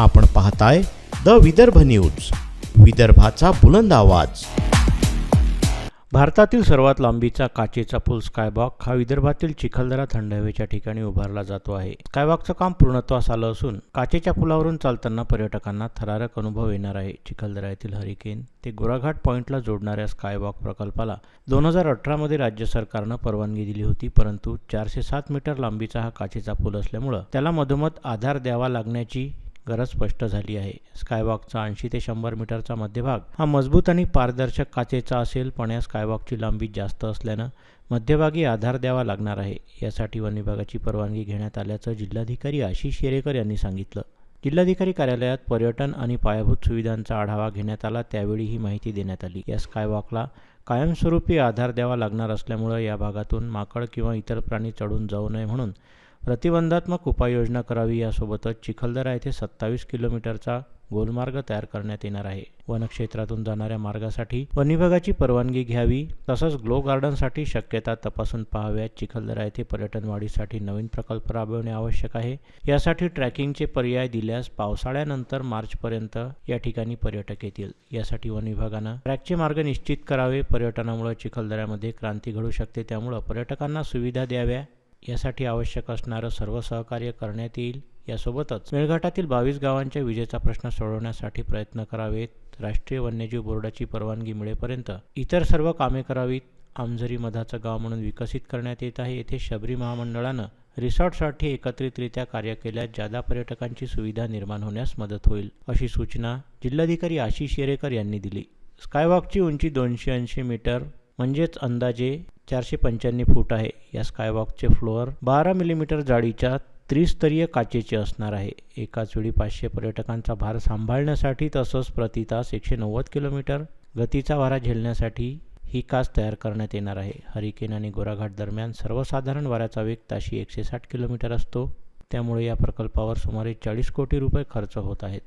आपण पाहताय the Vidarbha news विदर्भाचा बुलंद आवाज. भारतातील सर्वात लांबीचा काचेचा पूल स्कायबॉक हा विदर्भातील चिखलदरा थंड हवेच्या ठिकाणी उभारला जातो आहे. स्कायबॉकचं काम पूर्णत्वास आलं असून काचेच्या पुलावरून चालताना पर्यटकांना थरारक अनुभव येणार आहे. चिखलदरा येथील हरिकेन ते गोराघाट पॉईंटला जोडणाऱ्या स्कायवॉक प्रकल्पाला दोन हजार अठरामध्ये राज्य सरकारनं परवानगी दिली होती परंतु चारशे सात मीटर लांबीचा हा काचेचा पूल असल्यामुळं त्याला मधोमध आधार द्यावा लागण्याची गरज स्पष्ट झाली आहे. स्कायवॉकचा ऐंशी ते शंभर मीटरचा मध्यभाग हा मजबूत आणि पारदर्शक काचेचा असेल पण या स्कायवॉकची लांबी जास्त असल्यानं मध्यभागी आधार द्यावा लागणार आहे. यासाठी वन विभागाची परवानगी घेण्यात आल्याचं जिल्हाधिकारी आशिष शेरेकर यांनी सांगितलं. जिल्हाधिकारी कार्यालयात पर्यटन आणि पायाभूत सुविधांचा आढावा घेण्यात आला त्यावेळी ही माहिती देण्यात आली. या स्कायवॉकला कायमस्वरूपी आधार द्यावा लागणार असल्यामुळं या भागातून माकड किंवा इतर प्राणी चढून जाऊ नये म्हणून प्रतिबंधात्मक उपाययोजना करावी यासोबतच चिखलदरा येथे सत्तावीस किलोमीटरचा गोलमार्ग तयार करण्यात येणार आहे. वनक्षेत्रातून जाणाऱ्या मार्गासाठी वन विभागाची परवानगी घ्यावी तसंच ग्लो गार्डनसाठी शक्यता तपासून पाहाव्यात. चिखलदरा येथे पर्यटन वाढीसाठी नवीन प्रकल्प राबवणे आवश्यक आहे. यासाठी ट्रॅकिंगचे पर्याय दिल्यास पावसाळ्यानंतर मार्चपर्यंत या ठिकाणी पर्यटक येतील. यासाठी वन विभागानं ट्रॅकचे मार्ग निश्चित करावे. पर्यटनामुळे चिखलदऱ्यामध्ये क्रांती घडू शकते त्यामुळं पर्यटकांना सुविधा द्याव्या. यासाठी आवश्यक असणारं सर्व सहकार्य करण्यात येईल. यासोबतच मेळघाटातील बावीस गावांच्या विजेचा प्रश्न सोडवण्यासाठी प्रयत्न करावेत. राष्ट्रीय वन्यजीव बोर्डाची परवानगी मिळेपर्यंत इतर सर्व कामे करावीत. आमझरी मधाचं गाव म्हणून विकसित करण्यात येत आहे. येथे शबरी महामंडळानं रिसॉर्टसाठी एकत्रितरित्या कार्य केल्यास जादा पर्यटकांची सुविधा निर्माण होण्यास मदत होईल अशी सूचना जिल्हाधिकारी आशिष येरेकर यांनी दिली. स्कायवॉकची उंची दोनशे ऐंशी मीटर म्हणजेच अंदाजे चारशे पंच्याण्णव फूट आहे. या स्कायवॉकचे फ्लोअर बारा मिलीमीटर जाडीच्या त्रिस्तरीय काचेचे असणार आहे. एकाच वेळी पाचशे पर्यटकांचा भार सांभाळण्यासाठी तसंच प्रति तास एकशे नव्वद किलोमीटर गतीचा वारा झेलण्यासाठी ही काच तयार करण्यात येणार आहे. हरिकेन आणि गोराघाट दरम्यान सर्वसाधारण वाऱ्याचा वेग ताशी एकशे साठ किलोमीटर असतो. त्यामुळे या प्रकल्पावर सुमारे चाळीस कोटी रुपये खर्च होत आहेत.